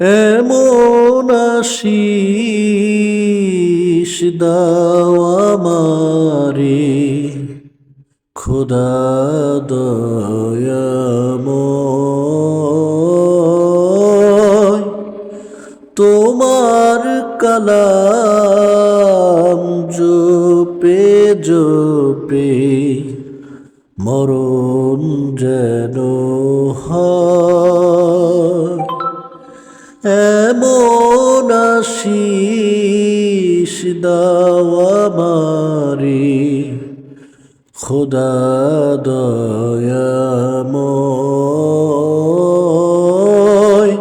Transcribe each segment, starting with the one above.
এমন আশিস দাও আমারে খোদা দয়াময়। তোমার কালাম জোপে জোপে মরণ যেন হয়। আশিস দাও আমারে, খোদা দয়াময়।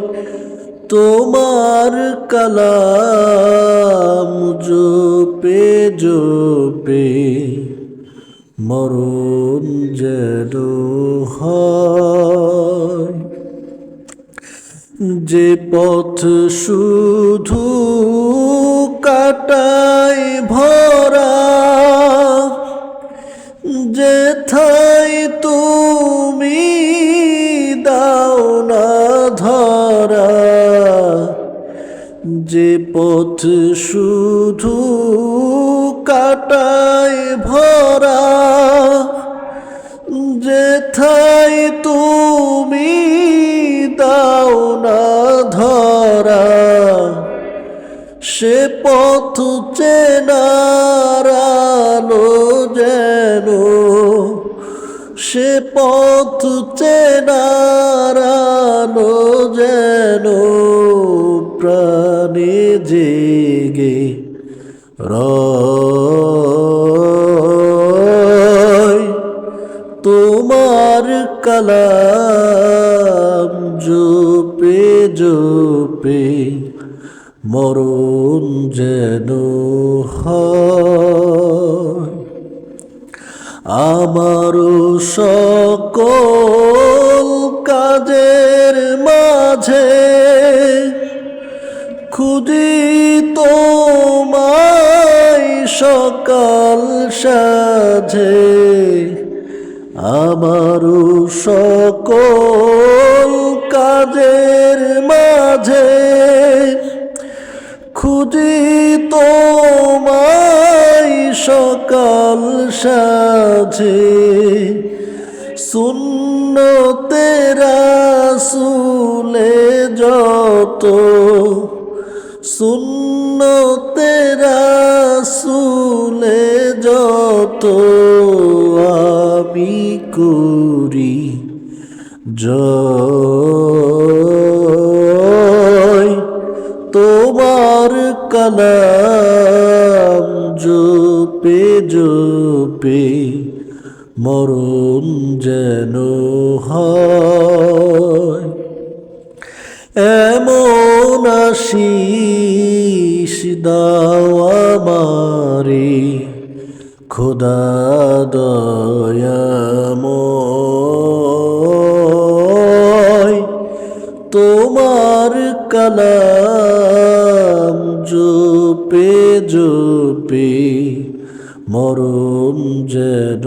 তোমার কালাম জোপে জোপে মরণ যেন হয়। যে পথ শুধু থাই তুমি দাও না ধরা। যে পথ শুধু কাটায় ভরা, যেথায় তুমি দাও না ধরা, সে পথ চেনার আলো যেন সে পথ চেনার আলো যেন প্রাণে জেগে রয়। তোমার কালাম জোপে জোপে মরণ যেন হয়। আমারও সকল কাজের মাঝে খুদি তোমায় সকাল সাঝে। আমারও সকল কাজের মাঝে খুঁজি তোমায় সকাল সাঝে শূন্য তেরা সুলে যত শূন্য তেরা সুলে যত আমি করি জয়। তোমার কালাম জোপে জোপে মরণ যেন এমন আশিস দাও খোদা দয়াময় তোমার কালাম জোপে জোপে মরণ যেন